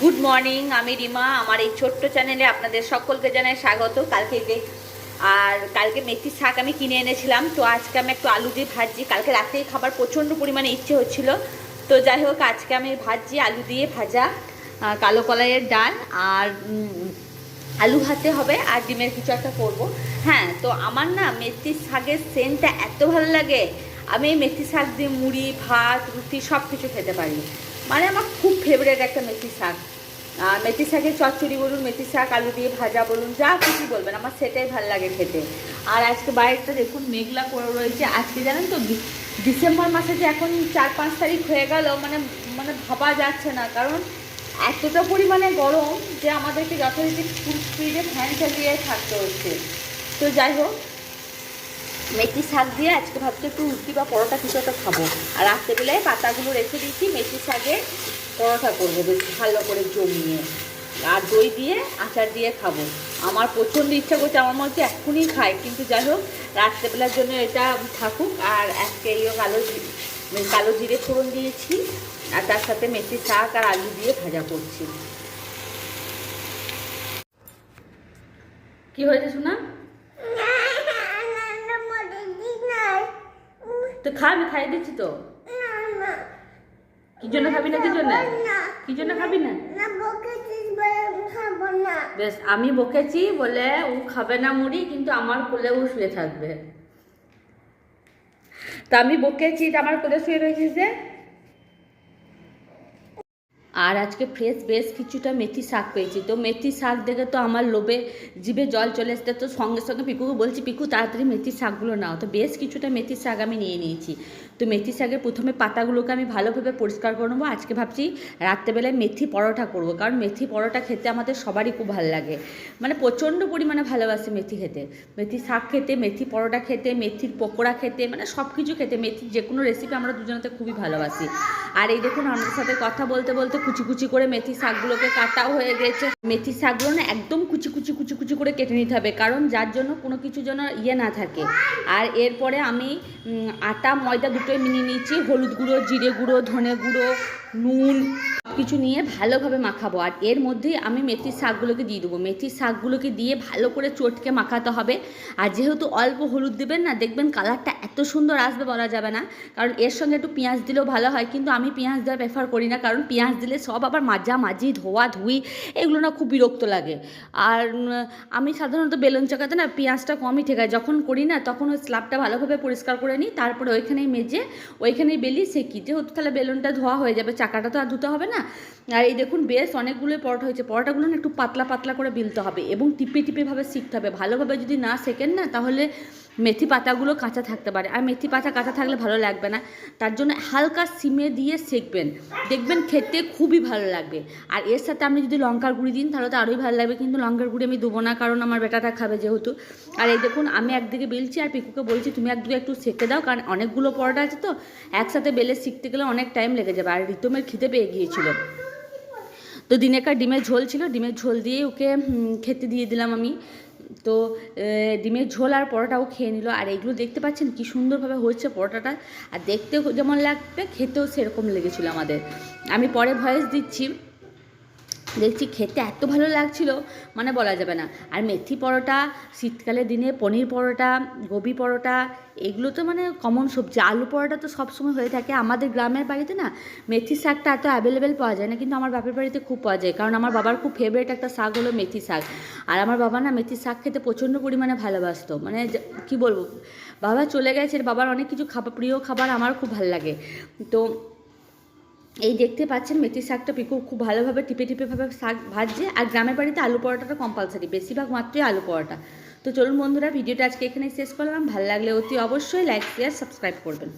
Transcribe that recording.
Good morning আমি রিমা। আমার এই ছোট্ট চ্যানেলে আপনাদের সকলকে জানাই স্বাগত। কালকে যে- আর কালকে মেথির শাক আমি কিনে এনেছিলাম। তো আজকে আমি একটু আলু দিয়ে ভাজছি। কালকে রাতেই খাবার প্রচণ্ড পরিমাণে ইচ্ছে হচ্ছিল। তো যাই হোক, আজকে আমি ভাজি আলু দিয়ে ভাজা কালো কলাইয়ের ডাল আর আলু ভাতে হবে আর ডিমের কিছু একটা করব। হ্যাঁ তো আমার না মেথির শাকের সেন্টটা এত ভালো লাগে। আমি মেথি শাক দিয়ে মুড়ি, ভাত, রুটি সব কিছু খেতে পারি। মানে আমার খুব ফেভারেট একটা মেথি শাক। মেথি শাকের চচ্চড়ি বলুন, মেথি শাক, আলু দিয়ে ভাজা বলুন, যা কিছু বলবেন, আমার সেটাই ভালো লাগে খেতে। আর আজকে বাইরেটা দেখুন, মেঘলা করে রয়েছে। আজকে জানেন তো ডিসেম্বর মাসে যে এখন চার পাঁচ তারিখ হয়ে গেল মানে মানে ভাবা যাচ্ছে না। কারণ এতটা পরিমাণে গরম যে আমাদেরকে যথারীতি ফুল স্পিডে ফ্যান চালিয়ে থাকতে হচ্ছে। তো যাই হোক মেথি শাক দিয়ে আজকে ভাবছি একটু রুটি বা পরোটা কিছু একটা খাব। আর রাত্রেবেলায় পাতাগুলো রেখে দিয়েছি, মেথি শাকে পরোটা করব বেশ ভালো করে জমিয়ে। আর দই দিয়ে আচার দিয়ে খাব। আমার প্রচণ্ড ইচ্ছা করছে, আমার মনে হচ্ছে এক্ষুনি খাই, কিন্তু যাই হোক, রাত্রেবেলার জন্য এটা থাকুক। আর আজকে এই কালো মানে কালো জিরে ফোড়ন দিয়েছি, আর তার সাথে মেথি শাক আর আলু দিয়ে ভাজা করছি। কি হয়েছে শোনা তো খা আমি খাই দিচ্ছি তো। কি জন্য খাবি না কি জন্য? কি জন্য খাবি না? বেশ আমি বকেছি বলে ও খাবে না মুড়ি কিন্তু আমার কোলে ও শুয়ে থাকবে। তা আমি বকেছি আমার কোলে শুয়ে রয়েছে যে? আর আজকে ফ্রেশ বেশ কিছুটা মেথি শাক পেয়েছি। তো মেথি শাক দেখে তো আমার লোভে জিভে জল চলে আসতে তো সঙ্গে সঙ্গে পিকুকে বলছি, পিকু, তাড়াতাড়ি মেথি শাকগুলো নাও। তো বেশ কিছুটা মেথি শাক আমি নিয়ে নিয়েছি। তো মেথি শাকের প্রথমে পাতাগুলোকে আমি ভালোভাবে পরিষ্কার করে নেব। আজকে ভাবছি রাত্রেবেলায় মেথি পরোটা করব। কারণ মেথি পরোটা খেতে আমাদের সবারই খুব ভালো লাগে। মানে প্রচণ্ড পরিমাণে ভালোবাসে মেথি খেতে। মেথি শাক খেতে, মেথি পরোটা খেতে, মেথির পকোড়া খেতে মানে সব কিছু খেতে। মেথির যে কোনো রেসিপি আমরা দুজনেতে খুবই ভালোবাসি। আর এই দেখুন আমাদের সাথে কথা বলতে বলতে কুচি কুচি করে মেথি শাকগুলোকে কাটাও হয়ে গেছে। মেথি শাকগুলো না একদম কুচি কুচি কুচি কুচি করে কেটে নিতে হবে, কারণ যার জন্য কোনো কিছু যেন ইয়ে না থাকে। আর এরপরে আমি আটা, ময়দা দুটোই মিনি নিয়েছি, হলুদ গুঁড়ো, জিরে গুঁড়ো, ধনে গুঁড়ো নুন কিছু নিয়ে ভালোভাবে মাখাবো। আর এর মধ্যেই আমি মেথির শাকগুলোকে দিয়ে দেবো। মেথির শাকগুলোকে দিয়ে ভালো করে চটকে মাখাতে হবে। আর যেহেতু অল্প হলুদ দেবেন না, দেখবেন কালারটা এত সুন্দর আসবে বলা যাবে না। কারণ এর সঙ্গে একটু পেঁয়াজ দিলেও ভালো হয়, কিন্তু আমি পেঁয়াজ দেওয়া প্রেফার করি না। কারণ পেঁয়াজ দিলে সব আবার মাজা, মাজি, ধোয়া, ধুই, এগুলো না খুব বিরক্ত লাগে। আর আমি সাধারণত বেলুন চাকাতে না পেঁয়াজটা কমই ঠেকায় যখন করি না, তখন ওই স্ল্যাবটা ভালোভাবে পরিষ্কার করে নিই। তারপরে ওইখানেই মেজে, ওইখানেই বেলি, সেকি। যেহেতু তাহলে বেলুনটা ধোয়া হয়ে যাবে চাকাটা তো আর ধুতে হবে না। আর এই দেখুন বেশ অনেকগুলো পরোটা হয়েছে। পরোটাগুলো না একটু পাতলা পাতলা করে বিলতে হবে এবং টিপে টিপেভাবে শিখতে হবে। ভালোভাবে যদি না শেখেন না, তাহলে মেথি পাতাগুলো কাঁচা থাকতে পারে। আর মেথি পাতা কাঁচা থাকলে ভালো লাগবে না। তার জন্য হালকা সিমে দিয়ে সেঁকবেন। দেখবেন খেতে খুবই ভালো লাগবে। আর এর সাথে আপনি যদি লঙ্কার গুঁড়ি দিন, তাহলে তো আরোই ভালো লাগবে। কিন্তু লঙ্কার গুঁড়ি আমি দেবো না, কারণ আমার বেটাটা খাবে যেহেতু। আর এই দেখুন, আমি একদিকে বেলছি আর পিকুকে বলছি, তুমি একদিকে একটু সেঁকে দাও, কারণ অনেকগুলো পরোটা আছে তো। একসাথে বেলে শিখতে গেলে অনেক টাইম লেগে যাবে। আর রিতমের খিদে পেয়ে গিয়েছিল। তো দিনেকার ডিমের ঝোল ছিল। ডিমের ঝোল দিয়ে ওকে খেতে দিয়ে দিলাম আমি। তো ডিমের ঝোল আর পরোটাও খেয়ে নিল। আর এগুলো দেখতে পাচ্ছেন কি সুন্দরভাবে হয়েছে পরোটাটা। আর দেখতেও যেমন লাগবে, খেতেও সেরকম লেগেছিলো আমাদের। আমি পরে ভয়েস দিচ্ছি। দেখছি খেতে এত ভালো লাগছিল মানে বলা যাবে না। আর মেথি পরোটা, শীতকালের দিনে পনির পরোটা, গোবি পরোটা, এগুলো তো মানে কমন সবজি। আলু পরোটা তো সবসময় হয়ে থাকে। আমাদের গ্রামের বাড়িতে না মেথি শাকটা এত অ্যাভেলেবেল পাওয়া যায় না, কিন্তু আমার বাপের বাড়িতে খুব পাওয়া যায়। কারণ আমার বাবার খুব ফেভারিট একটা শাক হলো মেথি শাক। আর আমার বাবা না মেথি শাক খেতে প্রচণ্ড পরিমাণে ভালোবাসতো। মানে কি বলব? বাবা চলে গেছে, বাবার অনেক কিছু খাবার, প্রিয় খাবার আমার খুব ভালো লাগে। তো এই দেখতে পাচ্ছেন মেথি শাকটা পিকু খুব ভালোভাবে টিপে টিপেভাবে শাক ভাজছে। আর গ্রামের বাড়িতে আলু পরোটাটা কম্পালসারি বেশিরভাগ মাত্রই আলু পরোটা। তো চলুন বন্ধুরা, ভিডিওটা আজকে এখানে শেষ করলাম। ভালো লাগলে অতি অবশ্যই লাইক শেয়ার সাবস্ক্রাইব করবেন।